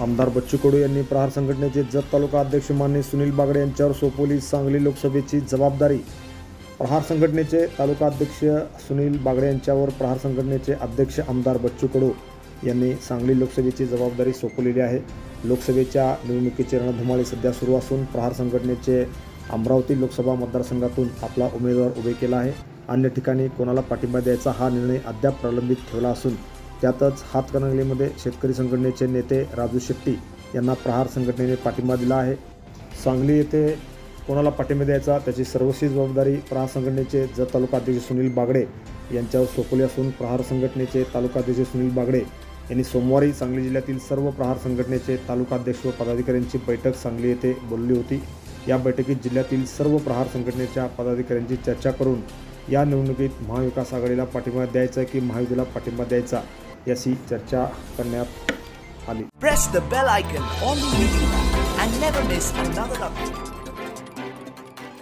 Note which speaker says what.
Speaker 1: आमदार बच्चू कडू यांनी प्रहार संघटनेचे जत तालुका अध्यक्ष मान्य सुनील बागडे यांच्यावर सोपवली सांगली लोकसभेची जबाबदारी. प्रहार संघटनेचे तालुका अध्यक्ष सुनील बागडे यांच्यावर प्रहार संघटनेचे अध्यक्ष आमदार बच्चू कडू यांनी सांगली लोकसभेची जबाबदारी सोपवलेली आहे. लोकसभेच्या निवडणुकीचे रणधुमाळी सध्या सुरू असून प्रहार संघटनेचे अमरावती लोकसभा मतदारसंघातून आपला उमेदवार उभे केला आहे. अन्य ठिकाणी कोणाला पाठिंबा द्यायचा हा निर्णय अद्याप प्रलंबित ठेवला असून त्यातच हातकणंगलेमध्ये शेतकरी संघटनेचे नेते राजू शेट्टी यांना प्रहार संघटनेने पाठिंबा दिला आहे. सांगली येथे कोणाला पाठिंबा द्यायचा? त्याची सर्वस्वी जबाबदारी प्रहार संघटनेचे जत तालुका अध्यक्ष सुनील बागडे यांच्यावर सोपवली असून प्रहार संघटनेचे तालुका अध्यक्ष सुनील बागडे यांनी सोमवारी सांगली जिल्ह्यातील सर्व प्रहार संघटनेचे तालुका अध्यक्ष व पदाधिकाऱ्यांची बैठक सांगली येथे बोलली होती. या बैठकीत जिल्ह्यातील सर्व प्रहार संघटनेच्या पदाधिकाऱ्यांची चर्चा करून या निवडणुकीत महाविकास आघाडीला पाठिंबा द्यायचा की महायुतीला पाठिंबा द्यायचा? याची चर्चा करण्यात आली
Speaker 2: press the bell icon on the and never miss another update.